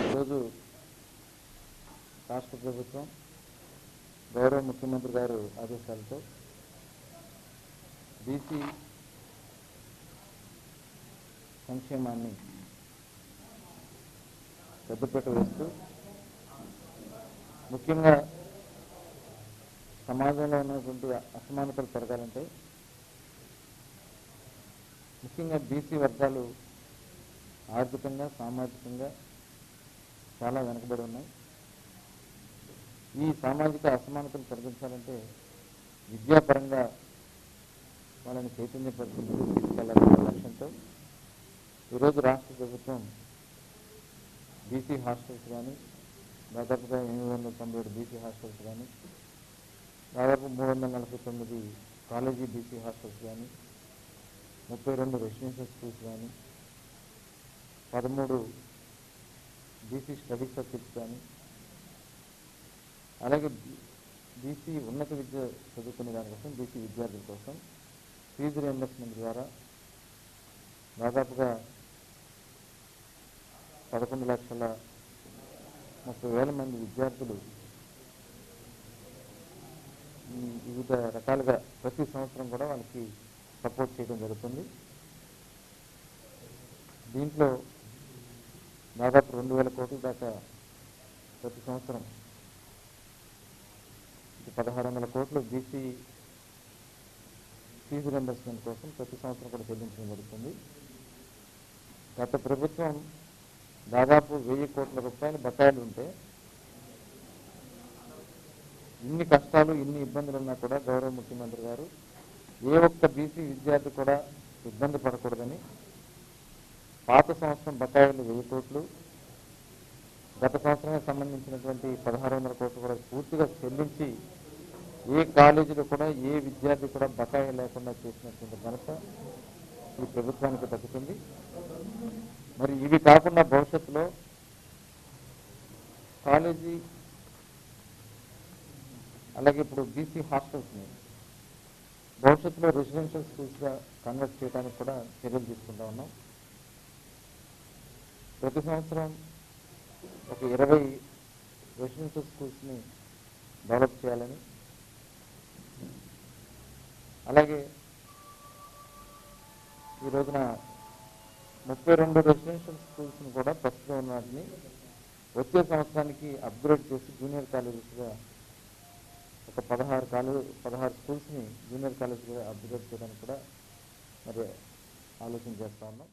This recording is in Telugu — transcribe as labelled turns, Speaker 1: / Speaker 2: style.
Speaker 1: ఈరోజు రాష్ట్ర ప్రభుత్వం గౌరవ ముఖ్యమంత్రి గారు ఆదేశాలతో బీసీ సంక్షేమాన్ని పెద్దపేట వేస్తూ ముఖ్యంగా సమాజంలో ఉన్నటువంటి అసమానతలు పెరగాలంటే ముఖ్యంగా బీసీ వర్గాలు ఆర్థికంగా సామాజికంగా చాలా వెనుకబడి ఉన్నాయి. ఈ సామాజిక అసమానతలు తొలగించాలంటే విద్యాపరంగా వాళ్ళని చైతన్యపరిచి ముందుకు తీసుకెళ్ళాలనే లక్ష్యంతో ఈరోజు రాష్ట్ర ప్రభుత్వం బీసీ హాస్టల్స్ కానీ దాదాపుగా ఎనిమిది వందల తొంభై ఏడు బీసీ హాస్టల్స్ కానీ దాదాపు మూడు వందల నలభై తొమ్మిది కాలేజీ బీసీ హాస్టల్స్ కానీ ముప్పై రెండు రెసిడెన్షియల్ స్కూల్స్ కానీ పదమూడు బీసీ స్టడీ సర్కిల్స్ కానీ అలాగే బీసీ ఉన్నత విద్య చదువుకునే దానికోసం బీసీ విద్యార్థుల కోసం ఫీజు రియంబర్స్మెంట్ ద్వారా దాదాపుగా పదకొండు లక్షల ముప్పై వేల మంది విద్యార్థులు వివిధ రకాలుగా ప్రతి సంవత్సరం కూడా వాళ్ళకి సపోర్ట్ చేయడం జరుగుతుంది. దీంట్లో దాదాపు రెండు వేల కోట్ల దాకా ప్రతి సంవత్సరం పదహారు వందల కోట్లు. బీసీ ఫీజు రింబర్స్మెంట్ కోసం ప్రతి సంవత్సరం కూడా చెల్లించడం జరుగుతుంది. గత ప్రభుత్వం దాదాపు వెయ్యి కోట్ల రూపాయల బకాయిలు ఉంటే ఇన్ని కష్టాలు ఇన్ని ఇబ్బందులు ఉన్నా కూడా గౌరవ ముఖ్యమంత్రి గారు ఏ ఒక్క బీసీ విద్యార్థి కూడా ఇబ్బంది పడకూడదని పాత సంవత్సరం బకాయిలు వెయ్యి కోట్లు గత సంవత్సరానికి సంబంధించినటువంటి పదహారు వందల కోట్లు కూడా పూర్తిగా చెల్లించి ఏ కాలేజీలో కూడా ఏ విద్యార్థి కూడా బకాయి లేకుండా చేసినటువంటి ఘనత ఈ ప్రభుత్వానికి దక్కుతుంది. మరి ఇవి కాకుండా భవిష్యత్తులో కాలేజీ అలాగే ఇప్పుడు బీసీ హాస్టల్స్ని భవిష్యత్తులో రెసిడెన్షియల్ స్కూల్స్గా కన్వర్ట్ చేయడానికి కూడా చర్యలు తీసుకుంటా ఉన్నాం. ప్రతి సంవత్సరం ఒక ఇరవై రెసిడెన్షియల్ స్కూల్స్ని డెవలప్ చేయాలని. అలాగే ఈ రోజున ముప్పై రెండు రెసిడెన్షియల్ స్కూల్స్ని కూడా ప్రస్తుతం వాటిని వచ్చే సంవత్సరానికి అప్గ్రేడ్ చేసి జూనియర్ కాలేజెస్గా ఒక పదహారు కాలేజ్ పదహారు స్కూల్స్ని జూనియర్ కాలేజ్గా అప్గ్రేడ్ చేయడానికి కూడా మరి ఆలోచన చేస్తా ఉన్నాం.